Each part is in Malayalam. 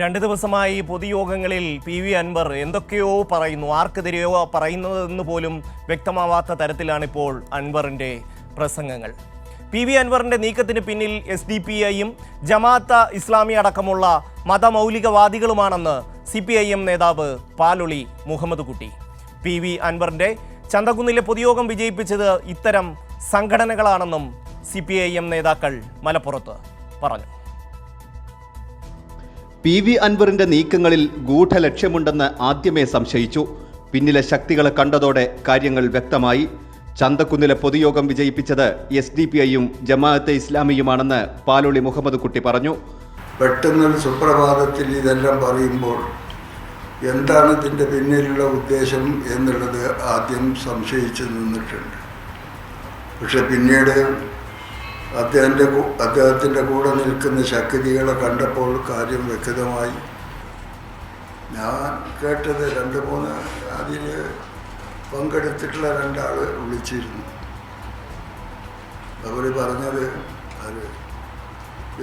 രണ്ട് ദിവസമായി പൊതുയോഗങ്ങളിൽ പി വി അൻവർ എന്തൊക്കെയോ പറയുന്നു. ആർക്കെതിരെയോ പറയുന്നതെന്ന് പോലും വ്യക്തമാവാത്ത തരത്തിലാണിപ്പോൾ അൻവറിന്റെ പ്രസംഗങ്ങൾ. പി വി അൻവറിന്റെ നീക്കത്തിന് പിന്നിൽ എസ് ഡി പി ഐയും ജമാഅത്ത ഇസ്ലാമി അടക്കമുള്ള മതമൗലികവാദികളുമാണെന്ന് സി പി ഐ എം നേതാവ് പാലൊളി മുഹമ്മദ് കുട്ടി പി വി അൻവറിന്റെ ചന്തകുന്നിലെ പൊതുയോഗം വിജയിപ്പിച്ചത് ഇത്തരം സംഘടനകളാണെന്നും സി പി ഐ എം നേതാക്കൾ മലപ്പുറത്ത് പറഞ്ഞു. പി വി അൻവറിന്റെ നീക്കങ്ങളിൽ ഗൂഢലക്ഷ്യമുണ്ടെന്ന് ആദ്യമേ സംശയിച്ചു. പിന്നിലെ ശക്തികളെ കണ്ടതോടെ കാര്യങ്ങൾ വ്യക്തമായി. ചന്തക്കുന്നിലെ പൊതുയോഗം വിജയിപ്പിച്ചത് എസ് ഡി പി ഐയും ജമാഅത്തെ ഇസ്ലാമിയുമാണെന്ന് പാലോളി മുഹമ്മദ് കുട്ടി പറഞ്ഞു. പെട്ടെന്നൊരു സുപ്രഭാതത്തിൽ ഇതെല്ലാം പറയുമ്പോൾ എന്താണ് ഇതിന്റെ പിന്നിലുള്ള ഉദ്ദേശം എന്നുള്ളത് ആദ്യം സംശയിച്ചു നിന്നിട്ടുണ്ട്. പക്ഷെ പിന്നീട് അദ്ദേഹത്തിന്റെ അദ്ദേഹത്തിന്റെ കൂടെ നിൽക്കുന്ന ശക്തികളെ കണ്ടപ്പോൾ കാര്യം വ്യക്തമായി. ഞാൻ കേട്ടത് രണ്ട് മൂന്ന് അതിൽ പങ്കെടുത്തിട്ടുള്ള രണ്ടാൾ വിളിച്ചിരുന്നു. അവർ പറഞ്ഞത് അത്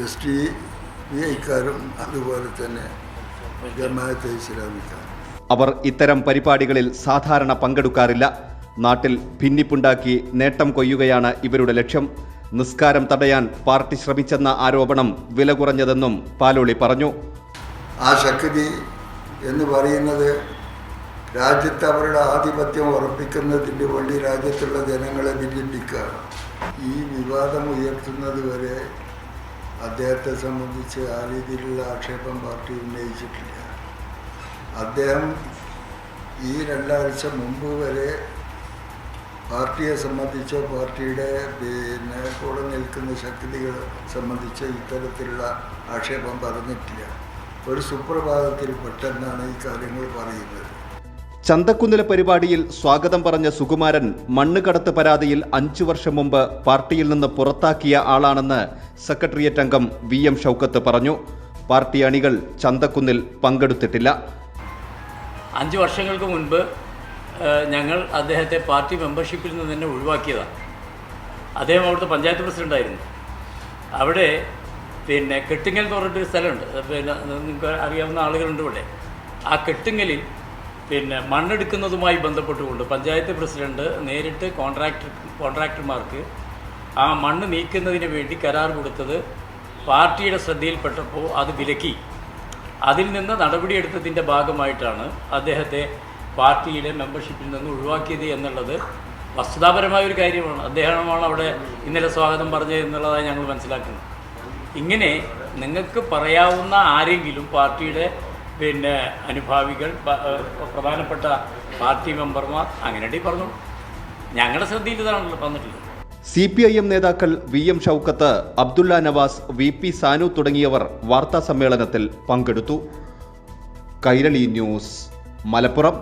എസ് ടി ഐക്കാരും അതുപോലെ തന്നെ ജമാഅത്തെ ഇസ്ലാമിക്കാരും. അവർ ഇത്തരം പരിപാടികളിൽ സാധാരണ പങ്കെടുക്കാറില്ല. നാട്ടിൽ ഭിന്നിപ്പുണ്ടാക്കി നേട്ടം കൊയ്യുകയാണ് ഇവരുടെ ലക്ഷ്യം. നിസ്കാരം തടയാൻ പാർട്ടി ശ്രമിച്ചെന്ന ആരോപണം വില കുറഞ്ഞതെന്നും പാലോളി പറഞ്ഞു. ആ ശക്തി എന്ന് പറയുന്നത് രാജ്യത്ത് അവരുടെ ആധിപത്യം ഉറപ്പിക്കുന്നതിന് വേണ്ടി രാജ്യത്തുള്ള ജനങ്ങളെ ഭിന്നിപ്പിക്കുക ഈ വിവാദം ഉയർത്തുന്നത് വരെ അദ്ദേഹത്തെ സംബന്ധിച്ച് ആ രീതിയിലുള്ള ആക്ഷേപം പാർട്ടി ഉന്നയിച്ചിട്ടില്ല. അദ്ദേഹം ഈ രണ്ടാഴ്ച മുമ്പ് വരെ പാർട്ടിയെ സംബന്ധിച്ചോ പാർട്ടിയുടെ പിന്നെ കൂടെ നിൽക്കുന്ന ശക്തികൾ സംബന്ധിച്ചോ ഇത്തരത്തിലുള്ള ആക്ഷേപം പറഞ്ഞിട്ടില്ല ഒരു സുപ്രഭാതത്തിൽ പെട്ടെന്നാണ് ഈ കാര്യങ്ങൾ പറയുന്നത്. ചന്തക്കുന്നിലെ പരിപാടിയിൽ സ്വാഗതം പറഞ്ഞ സുകുമാരൻ മണ്ണുകടത്ത് പരാതിയിൽ അഞ്ചു വർഷം മുമ്പ് പാർട്ടിയിൽ നിന്ന് പുറത്താക്കിയ ആളാണെന്ന് സെക്രട്ടേറിയറ്റ് അംഗം വി എം ഷൗക്കത്ത് പറഞ്ഞു. പാർട്ടി അണികൾ ചന്തക്കുന്നിൽ പങ്കെടുത്തിട്ടില്ല. അഞ്ച് വർഷങ്ങൾക്ക് മുൻപ് ഞങ്ങൾ അദ്ദേഹത്തെ പാർട്ടി മെമ്പർഷിപ്പിൽ നിന്ന് തന്നെ ഒഴിവാക്കിയതാണ്. അദ്ദേഹം അവിടുത്തെ പഞ്ചായത്ത് പ്രസിഡന്റായിരുന്നു അവിടെ പിന്നെ കെട്ടിങ്ങൽ എന്ന് പറഞ്ഞിട്ടൊരു സ്ഥലമുണ്ട്. പിന്നെ നിങ്ങൾക്ക് അറിയാവുന്ന ആളുകളുണ്ട് ഇവിടെ. ആ കെട്ടിങ്ങലിൽ പിന്നെ മണ്ണെടുക്കുന്നതുമായി ബന്ധപ്പെട്ടുകൊണ്ട് പഞ്ചായത്ത് പ്രസിഡന്റ് നേരിട്ട് കോൺട്രാക്ടർ കോൺട്രാക്ടർമാർക്ക് ആ മണ്ണ് നീക്കുന്നതിന് വേണ്ടി കരാർ കൊടുത്തത് പാർട്ടിയുടെ ശ്രദ്ധയിൽപ്പെട്ടപ്പോൾ അത് വിലക്കി. അതിൽ നിന്ന് നടപടിയെടുത്തതിന്റെ ഭാഗമായിട്ടാണ് അദ്ദേഹത്തെ പാർട്ടിയിലെ മെമ്പർഷിപ്പിൽ നിന്ന് ഒഴിവാക്കിയത് എന്നുള്ളത് വസ്തുതാപരമായ ഒരു കാര്യമാണ്. അദ്ദേഹമാണ് അവിടെ ഇന്നലെ സ്വാഗതം പറഞ്ഞത് എന്നുള്ളതാണ് ഞങ്ങൾ മനസ്സിലാക്കുന്നത് ഇങ്ങനെ നിങ്ങൾക്ക് പറയാവുന്ന ആരെങ്കിലും പാർട്ടിയുടെ പിന്നെ അനുഭാവികൾ പ്രധാനപ്പെട്ട പാർട്ടി മെമ്പർമാർ അങ്ങനെ പറഞ്ഞു ഞങ്ങളുടെ ശ്രദ്ധയിൽ ഇതാണല്ലോ വന്നിട്ടുള്ളത്. സി പി ഐ എം നേതാക്കൾ V M Shoukath Abdullah Navas V P Sanu തുടങ്ങിയവർ വാർത്താ സമ്മേളനത്തിൽ പങ്കെടുത്തു. കൈരളി ന്യൂസ് മലപ്പുറം.